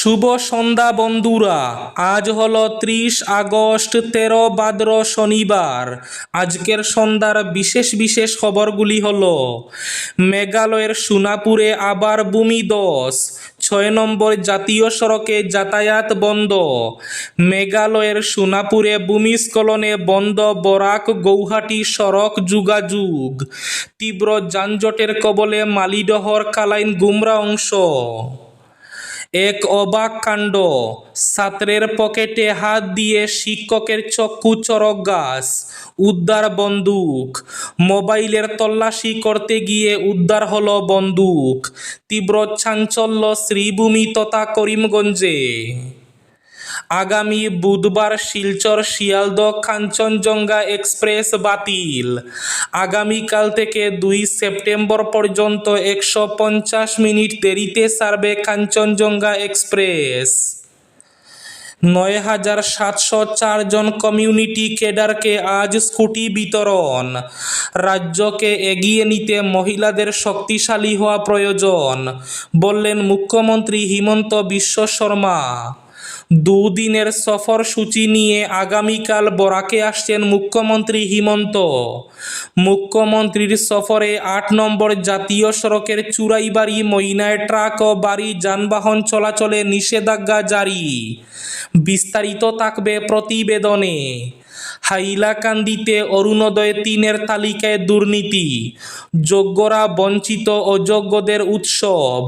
শুভ সন্ধ্যা বন্ধুরা। আজ হলো ত্রিশ আগস্ট, তেরো বাদ্র শনিবার। আজকের সন্ধ্যার বিশেষ বিশেষ খবরগুলি হল, মেঘালয়ের সোনাপুরে আবার ভূমিধস ছয় নম্বর জাতীয় সড়কে যাতায়াত বন্ধ। মেঘালয়ের সোনাপুরে ভূমিস্খলনে বন্ধ বরাক গৌহাটি সড়ক যোগাযোগ। তীব্র যানজটের কবলে মালিডহর কালাইন গুমরা অংশ। এক অবাক কাণ্ড। ছাত্রের পকেটে হাত দিয়ে শিক্ষকের চক্ষু চরক গাছ। উদ্ধার বন্দুক। মোবাইলের তল্লাশি করতে গিয়ে উদ্ধার হলো বন্দুক। তীব্র চাঞ্চল্য, শ্রীভূমি তথা করিমগঞ্জে। আগামী বুধবার শিলচর শিয়ালদহ কাঞ্চনজঙ্ঘা এক্সপ্রেস বাতিল। আগামীকাল থেকে দুই সেপ্টেম্বর পর্যন্ত একশো পঞ্চাশ মিনিট দেরিতে ছাড়বে কাঞ্চনজঙ্ঘা এক্সপ্রেস। নয় হাজার সাতশো চারজন কমিউনিটি কেডারকে আজ স্কুটি বিতরণ। রাজ্যকে এগিয়ে নিতে মহিলাদের শক্তিশালী হওয়া প্রয়োজন, বললেন মুখ্যমন্ত্রী হিমন্ত বিশ্ব শর্মা। দুদিনের সফর সূচি নিয়ে আগামীকাল বরাকে আসছেন মুখ্যমন্ত্রী হিমন্ত। মুখ্যমন্ত্রীর সফরে আট নম্বর জাতীয় সড়কের চুরাইবাড়ি, মইনায় ট্রাক ও বাড়ি, যানবাহন চলাচলে নিষেধাজ্ঞা জারি। বিস্তারিত থাকবে প্রতিবেদনে। হাইলাকান্দিতে অরুণোদয় তিনের তালিকায় দুর্নীতি, যোগ্যরা বঞ্চিত অযোগ্যদের উৎসব।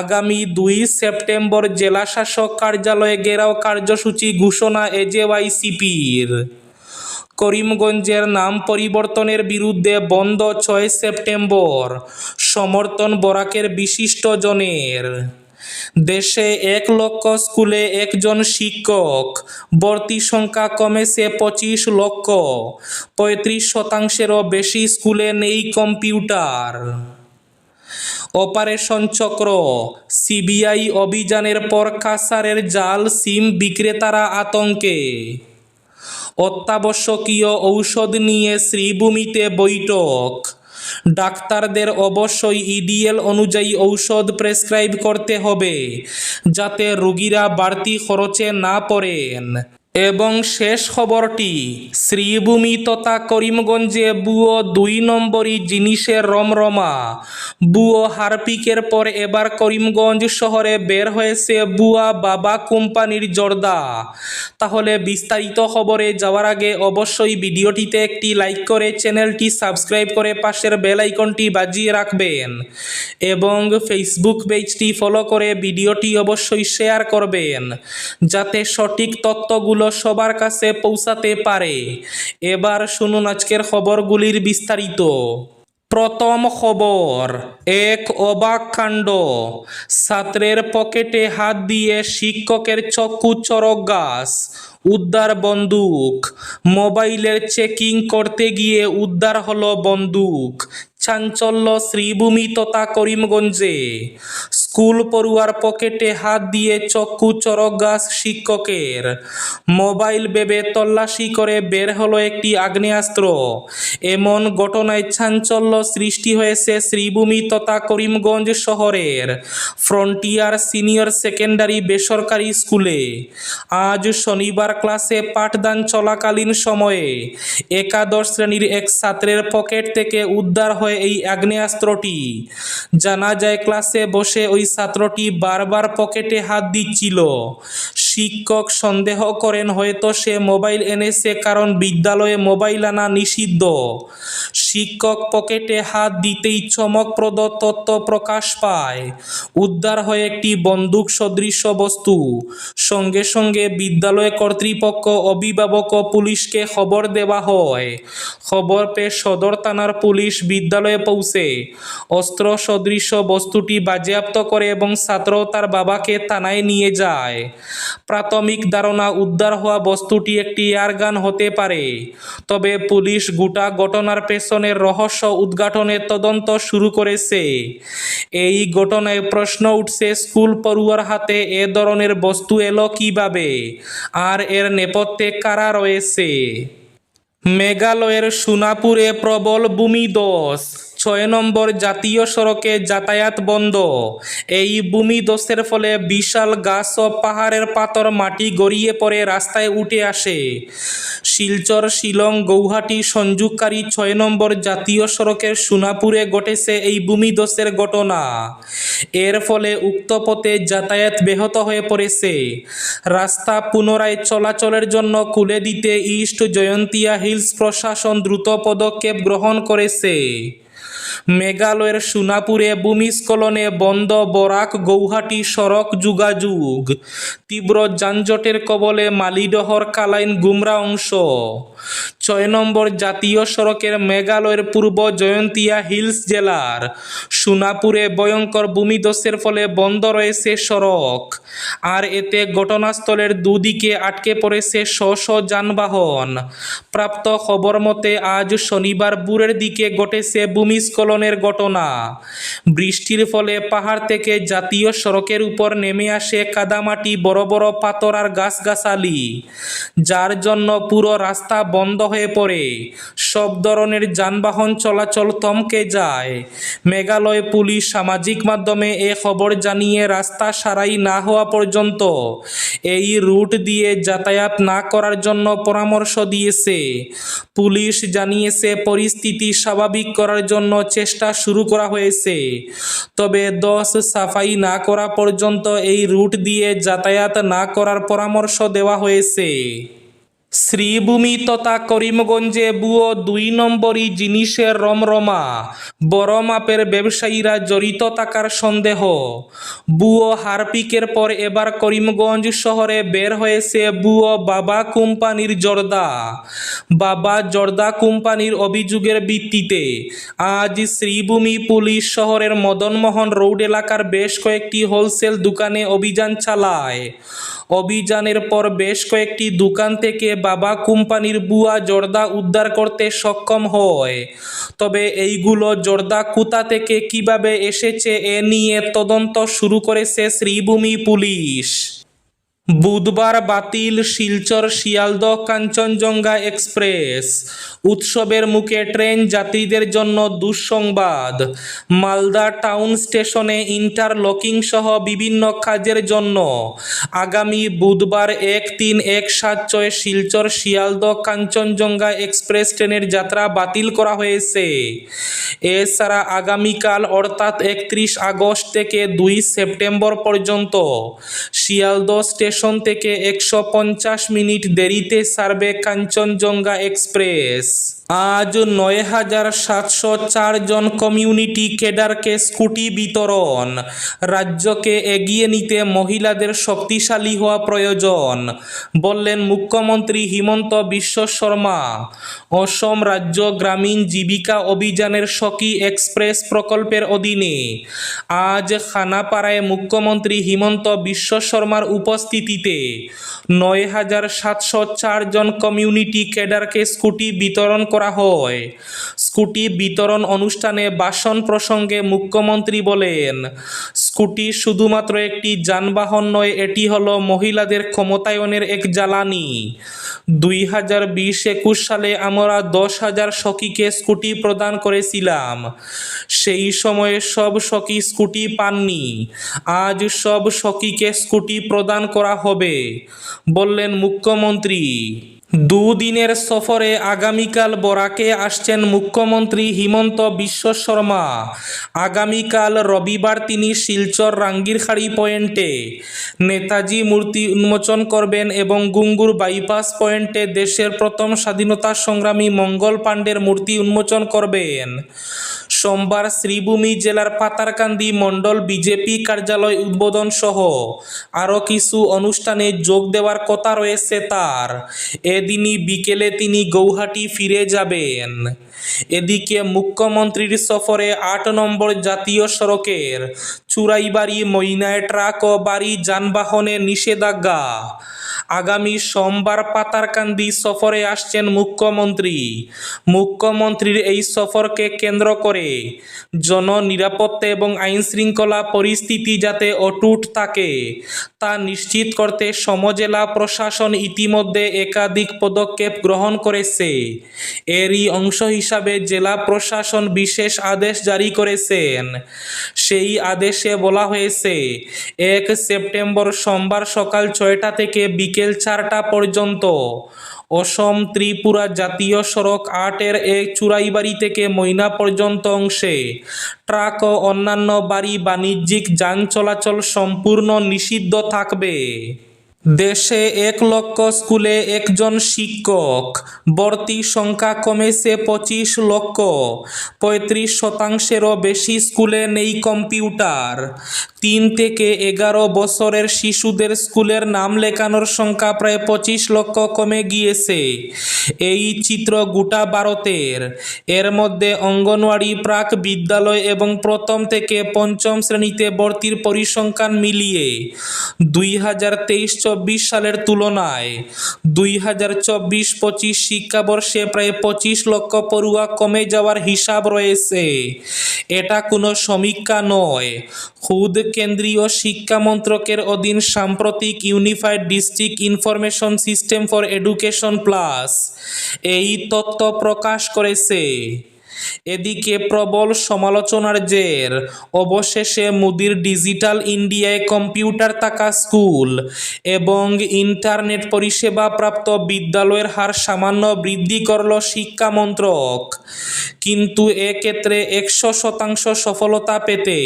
আগামী দুই সেপ্টেম্বর জেলাশাসক কার্যালয়ে ঘেরাও কার্যসূচি ঘোষণা এজেওয়াইসিপির। করিমগঞ্জের নাম পরিবর্তনের বিরুদ্ধে বন্ধ ছয় সেপ্টেম্বর, সমর্থন বরাকের বিশিষ্টজনের দেশে এক লক্ষ, স্কুলে একজন শিক্ষক। ভর্তি সংখ্যা কমেছে পঁচিশ লক্ষ। পঁয়ত্রিশ শতাংশেরও বেশি স্কুলে নেই কম্পিউটার। অপারেশন চক্র, সিবিআই অভিযানের পর কাসারের জাল সিম বিক্রেতারা আতঙ্কে। অত্যাবশ্যকীয় ঔষধ নিয়ে শ্রীভূমিতে বৈঠক। ডাক্তারদের অবশ্যই ইডিএল অনুযায়ী ঔষধ প্রেসক্রাইব করতে হবে যাতে রোগীরা বাড়তি খরচে না পড়েন। এবং শেষ খবরটি শ্রীভূমি তথা করিমগঞ্জে বুয়ো দুই নম্বরই জিনিসের রমরমা। বুয়ো হারপিকের পর এবার করিমগঞ্জ শহরে বের হয়েছে বুয়া বাবা কোম্পানির জর্দা। তাহলে বিস্তারিত খবরে যাওয়ার আগে অবশ্যই ভিডিওটিতে একটি লাইক করে চ্যানেলটি সাবস্ক্রাইব করে পাশের বেল আইকনটি বাজিয়ে রাখবেন এবং ফেসবুক পেজটি ফলো করে ভিডিওটি অবশ্যই শেয়ার করবেন, যাতে সঠিক তথ্যগুলো সবার কাছে পৌঁছাতে পারে। এবার শুনুন আজকের খবরগুলির বিস্তারিত। প্রথম খবর, এক অবাক কাণ্ড। ছাত্রের পকেটে হাত দিয়ে শিক্ষকের চক্ষু চরক গাছ, উদ্ধার বন্দুক। মোবাইলের চেকিং করতে গিয়ে উদ্ধার হলো বন্দুক। চাঞ্চল্য, শ্রীভূমি তথা করিমগঞ্জে। স্কুল পড়ুয়ার পকেটে হাত দিয়ে চক্ষু চরক গাছ শিক্ষকের। মোবাইল বেবে তল্লাশি করে বের হলো একটি আগ্নেয়াস্ত্র। এমন ঘটনায় চাঞ্চল্য সৃষ্টি হয়েছে শ্রীভূমি তথা করিমগঞ্জ শহরের ফ্রন্টিয়ার সিনিয়র সেকেন্ডারি বেসরকারি স্কুলে। আজ শনিবার ক্লাসে পাঠদান চলাকালীন সময়ে একাদশ শ্রেণির এক ছাত্রের পকেট থেকে উদ্ধার হয় এই আগ্নেয়াস্ত্রটি। জানা যায় ক্লাসে বসে ওই ছাত্রটি বারবার পকেটে হাত দিচ্ছিল। শিক্ষক সন্দেহ করেন হয়তো সে মোবাইল এনেছে কারণ বিদ্যালয়ে মোবাইল আনা নিষিদ্ধ। শিক্ষক পকেটে হাত দিতেই চমকপ্রদ তথ্য প্রকাশ পায়। উদ্ধার হয় একটি বন্দুক সদৃশ বস্তু। সঙ্গে সঙ্গে বিদ্যালয় কর্তৃপক্ষ, অভিভাবক ও পুলিশকে খবর দেওয়া হয়। খবর পেয়ে সদর থানার পুলিশ বিদ্যালয়ে পৌঁছে। অস্ত্র সদৃশ বস্তুটি বাজেয়াপ্ত করে এবং ছাত্র তার বাবাকে থানায় নিয়ে যায়। প্রাথমিক ধারণা, উদ্ধার হওয়া বস্তুটি একটি এয়ারগান হতে পারে। তবে পুলিশ গোটা ঘটনার পেছনের রহস্য উদ্ঘাটনের তদন্ত শুরু করেছে। এই ঘটনায় প্রশ্ন উঠছে, স্কুল পড়ুয়ার হাতে এ ধরনের বস্তু এলো কীভাবে? আর এর নেপথ্যে কারা রয়েছে? মেঘালয়ের সোনাপুরে প্রবল ভূমিধস। ছয় নম্বর জাতীয় সড়কে যাতায়াত বন্ধ। এই ভূমিধসের ফলে বিশাল গাছ ও পাহাড়ের পাথর মাটি গড়িয়ে পড়ে রাস্তায় উঠে আসে। শিলচর, শিলং, গৌহাটি সংযোগকারী ছয় নম্বর জাতীয় সড়কের সোনাপুরে ঘটেছে এই ভূমিধসের ঘটনা। এর ফলে উক্ত পথে যাতায়াত ব্যাহত হয়ে পড়েছে। রাস্তা পুনরায় চলাচলের জন্য খুলে দিতে ইস্ট জয়ন্তিয়া হিলস প্রশাসন দ্রুত পদক্ষেপ গ্রহণ করেছে। মেঘালয়ের সোনাপুরে ভূমিস্খলনে বন্ধ বরাক গৌহাটি সড়ক যোগাযোগ। তীব্র যানজটের কবলে মালিডহর কালাইন গুমরা অংশ। ছয় নম্বর জাতীয় সড়কের মেঘালয়ের পূর্ব জয়ন্তিয়া হিলস জেলার সোনাপুরে ভয়ঙ্কর ভূমিধসের ফলে বন্ধ রয়েছে সড়ক। আর এতে ঘটনাস্থলের দুদিকে আটকে পড়েছে শ শ যানবাহন। প্রাপ্ত খবর মতে আজ শনিবার বুরের দিকে ঘটেছে ভূমিস্খলনের ঘটনা। বৃষ্টির ফলে পাহাড় থেকে জাতীয় সড়কের উপর নেমে আসে কাদামাটি, বড় বড় পাথর আর গাছগাছালি, যার জন্য পুরো রাস্তা বন্ধ হয়ে পড়ে। সব ধরনের যানবাহন চলাচল থমকে যায়। মেঘালয় পুলিশ সামাজিক মাধ্যমে এ খবর জানিয়ে রাস্তা সারাই না হওয়া পর্যন্ত এই রুট দিয়ে যাতায়াত না করার জন্য পরামর্শ দিয়েছে। পুলিশ জানিয়েছে, পরিস্থিতি স্বাভাবিক করার জন্য চেষ্টা শুরু করা হয়েছে। তবে দশ সাফাই না করা পর্যন্ত এই রুট দিয়ে যাতায়াত না করার পরামর্শ দেওয়া হয়েছে। শ্রীভূমি তথা করিমগঞ্জে বুয়ো দুই নম্বরই জিনিসের রমরমা। বড় মাপের ব্যবসায়ীরা জড়িত থাকার সন্দেহ। বুয়ো হারপিকের পর এবার করিমগঞ্জ শহরে বের হয়েছে বুয়ো বাবা কোম্পানির জর্দা। বাবা জর্দা কোম্পানির অভিযোগের ভিত্তিতে আজ শ্রীভূমি পুলিশ শহরের মদনমোহন রোড এলাকার বেশ কয়েকটি হোলসেল দোকানে অভিযান চালায়। অভিযানের পর বেশ কয়েকটি দোকান থেকে বাবা কোম্পানির বুয়া জর্দা উদ্ধার করতে সক্ষম হয়। তবে এইগুলো জর্দা কুতা থেকে কীভাবে এসেছে এ নিয়ে তদন্ত শুরু করেছে শ্রীভূমি পুলিশ। বুধবার বাতিল শিলচর শিয়ালদহ কাঞ্চনজঙ্ঘা এক্সপ্রেস। উৎসবের মুখে ট্রেন যাত্রীদের জন্য দুঃসংবাদ। মালদা টাউন স্টেশনে ইন্টারলকিং সহ বিভিন্ন কাজের জন্য। আগামী বুধবার এক তিন এক সাত ছয় শিলচর শিয়ালদহ কাঞ্চনজঙ্ঘা এক্সপ্রেস ট্রেনের যাত্রা বাতিল করা হয়েছে। এছাড়া আগামীকাল অর্থাৎ একত্রিশ আগস্ট থেকে দুই সেপ্টেম্বর পর্যন্ত শিয়ালদহ স্টেশন থেকে একশো পঞ্চাশ মিনিট দেরিতে ছাড়বে কাঞ্চনজঙ্ঘা এক্সপ্রেস। আজ নয় হাজার সাতশো চার জন কমিউনিটি কেডারকে স্কুটি বিতরণ। রাজ্যকে এগিয়ে নিতে মহিলাদের শক্তিশালী হওয়া প্রয়োজন, বললেন মুখ্যমন্ত্রী হিমন্ত বিশ্ব শর্মা। অসম রাজ্য গ্রামীণ জীবিকা অভিযানের সখী এক্সপ্রেস প্রকল্পের অধীনে আজ খানাপাড়ায় মুখ্যমন্ত্রী হিমন্ত বিশ্ব শর্মার উপস্থিতিতে নয় হাজার সাতশো চার জন কমিউনিটি ক্যাডারকে স্কুটি বিতরণ করা হয়। স্কুটি বিতরণ অনুষ্ঠানে ভাষণ প্রসঙ্গে মুখ্যমন্ত্রী বলেন, স্কুটি শুধুমাত্র একটি যানবাহন নয়, এটি হলো মহিলাদের ক্ষমতায়নের এক জ্বালানি। দুই হাজার বিশ একুশ সালে আমরা দশ হাজার সখীকে স্কুটি প্রদান করেছিলাম। সেই সময়ে সব সখী স্কুটি পাননি। আজ সব সখীকে স্কুটি প্রদান করা হবে। বললেন মুখ্যমন্ত্রী। দুদিনের সফরে আগামীকাল বরাকে আসছেন মুখ্যমন্ত্রী হিমন্ত বিশ্ব শর্মা। আগামীকাল রবিবার তিনি শিলচর রাঙ্গিরখাড়ি পয়েন্টে। নেতাজি মূর্তি উন্মোচন করবেন এবং গুঙ্গুর বাইপাস পয়েন্টে দেশের প্রথম স্বাধীনতা সংগ্রামী মঙ্গল পাণ্ডের মূর্তি উন্মোচন করবেন। সোমবার শ্রীভূমি জেলার পাতারকান্দি মণ্ডল বিজেপি কার্যালয় উদ্বোধন সহ আরও কিছু অনুষ্ঠানে যোগ দেওয়ার কথা রয়েছে তার। এদিনই বিকেলে তিনি গৌহাটি ফিরে যাবেন। এদিকে মুখ্যমন্ত্রীর সফরে আট নম্বর জাতীয় সড়কের চুরাইবাড়ি, মইনায় ট্রাক ও বাড়ি, যানবাহনে নিষেধাজ্ঞা। আগামী সোমবার পাতারকান্দি সফরে আসছেন মুখ্যমন্ত্রী। মুখ্যমন্ত্রীর এই সফরকে কেন্দ্র করে জননিরাপত্তা এবং আইন শৃঙ্খলা পরিস্থিতি যাতে অটুট থাকে, তা নিশ্চিত করতে সমজেলা প্রশাসন ইতিমধ্যে একাধিক পদক্ষেপ গ্রহণ করেছে। এরই অংশ হিসাবে জেলা প্রশাসন বিশেষ আদেশ জারি করেছেন। সেই আদেশে বলা হয়েছে, এক সেপ্টেম্বর সোমবার সকাল ছয়টা থেকে বিকেল চারটা পর্যন্ত অসম ত্রিপুরা জাতীয় সড়ক আটের এক চুরাইবাড়ি থেকে ময়না পর্যন্ত অংশে ট্রাক ও অন্যান্য বাড়ি বাণিজ্যিক যান চলাচল সম্পূর্ণ নিষিদ্ধ থাকবে। দেশে এক লক্ষ স্কুলে একজন শিক্ষক, ভর্তি সংখ্যা কমেছে পঁচিশ লক্ষ। পঁয়ত্রিশ শতাংশেরও বেশি স্কুলে নেই কম্পিউটার। তিন থেকে এগারো বছরের শিশুদের স্কুলের নাম লেখানোর সংখ্যা প্রায় পঁচিশ লক্ষ কমে গিয়েছে। এই চিত্র গোটা ভারতের। এর মধ্যে অঙ্গনওয়াড়ি, প্রাক বিদ্যালয় এবং প্রথম থেকে পঞ্চম শ্রেণীতে ভর্তির পরিসংখ্যান মিলিয়ে দুই হাজার তেইশ চব্বিশ সালের তুলনায় দুই হাজার চব্বিশ পঁচিশ শিক্ষাবর্ষে প্রায় পঁচিশ লক্ষ পড়ুয়া কমে যাওয়ার হিসাব রয়েছে। এটা কোনো সমীক্ষা নয়। খুদ কেন্দ্রীয় শিক্ষা মন্ত্রকের অধীন সাম্প্রতিক unified district information system for education plus এই তথ্য প্রকাশ করেছে। এদিকে প্রবল সমালোচনার জের। অবশেষে মোদির ডিজিটাল ইন্ডিয়ায় কম্পিউটার থাকা স্কুল এবং ইন্টারনেট পরিষেবা প্রাপ্ত বিদ্যালয়ের হার সামান্য বৃদ্ধি করল শিক্ষা মন্ত্রক। কিন্তু এক্ষেত্রে একশো শতাংশ সফলতা পেতে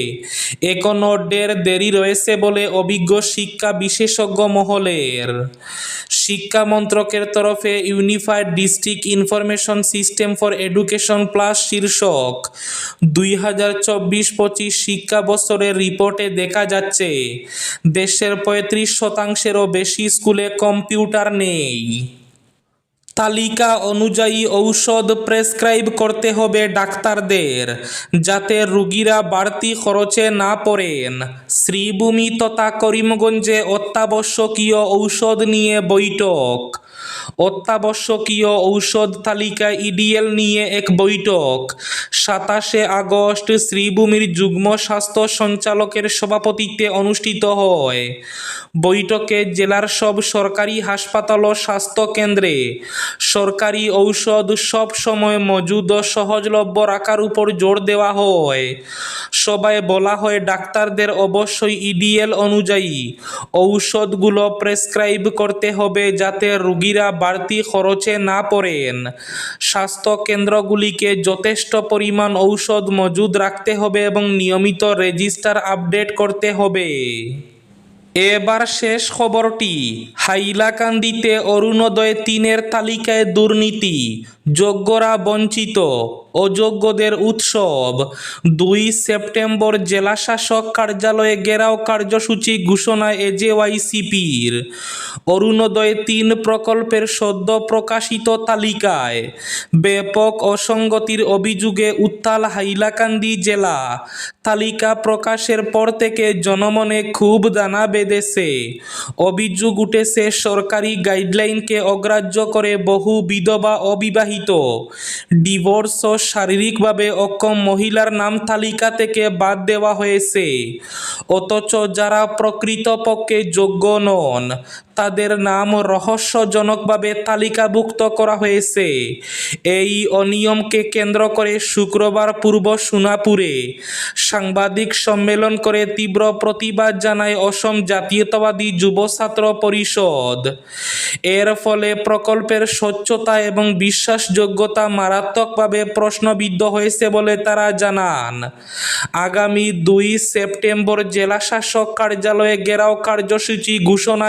এখনও দেড় দেরি রয়েছে বলে অভিজ্ঞ শিক্ষা বিশেষজ্ঞ মহলের। শিক্ষা মন্ত্রকের তরফে unified district information system for education plus শীর্ষক। দুই হাজার চব্বিশ পঁচিশ শিক্ষা বছরের রিপোর্টে দেখা যাচ্ছে, দেশের পঁয়ত্রিশ শতাংশেরও বেশি স্কুলে কম্পিউটার নেই। তালিকা অনুযায়ী ঔষধ প্রেসক্রাইব করতে হবে ডাক্তারদের, যাতে রুগীরা বাড়তি খরচে না পড়েন। শ্রীভূমি তথা করিমগঞ্জে অত্যাবশ্যকীয় ঔষধ নিয়ে বৈঠক। অত্যাবশ্যকীয় ঔষধ তালিকা ইডিএল নিয়ে এক বৈঠক। সাতাশে আগস্ট শ্রীভূমির যুগ্ম স্বাস্থ্য সঞ্চালকের সভাপতিত্বে অনুষ্ঠিত হয়। বৈঠকে জেলার সব সরকারি হাসপাতাল ও স্বাস্থ্য কেন্দ্রে সরকারি ঔষধ সব সময় মজুদ ও সহজলভ্য রাখার উপর জোর দেওয়া হয়। সবাই বলা হয়, ডাক্তারদের অবশ্যই ইডিএল অনুযায়ী ঔষধগুলো প্রেসক্রাইব করতে হবে যাতে রুগীরা বাড়তি খরচে না পড়েন। স্বাস্থ্য কেন্দ্রগুলিকে যথেষ্ট পরিমাণ ঔষধ মজুদ রাখতে হবে এবং নিয়মিত রেজিস্টার আপডেট করতে হবে। এবার শেষ খবরটি। হাইলাকান্দিতে অরুণোদয় তিনের তালিকায় দুর্নীতি, যোগ্যরা বঞ্চিত, অযোগ্যদের উৎসব। দুই সেপ্টেম্বর জেলাশাসক কার্যালয়ে ঘেরাও কার্যসূচি ঘোষণা এজেওয়াইসিপির। অরুণোদয় তিন প্রকল্পের সদ্য প্রকাশিত তালিকায় ব্যাপক অসঙ্গতির অভিযোগে উত্তাল হাইলাকান্দি জেলা। তালিকা প্রকাশের পর থেকে জনমনে খুব দানা বেঁধেছে অভিযোগ উঠেছে, সরকারি গাইডলাইনকে অগ্রাহ্য করে বহু বিধবা অবিবাহিত। ডিভোর্স ও শারীরিকভাবে অক্ষম মহিলার নাম তালিকা থেকে বাদ দেওয়া হয়েছে। অথচ যারা প্রকৃতপক্ষে যোগ্য নন তাদের নাম রহস্যজনকভাবে তালিকাভুক্ত করা হয়েছে। এই অনিয়মকে কেন্দ্র করে শুক্রবার পূর্ব সোনাপুরে সাংবাদিক সম্মেলন করে তীব্র প্রতিবাদ জানায় অসম জাতীয়তাবাদী যুব ছাত্র পরিষদ। এর ফলে প্রকল্পের স্বচ্ছতা এবং বিশ্বাসযোগ্যতা মারাত্মকভাবে প্রশ্নবিদ্ধ হয়েছে বলে তারা জানান। আগামী দুই সেপ্টেম্বর জেলাশাসক কার্যালয়ে ঘেরাও কার্যসূচি ঘোষণা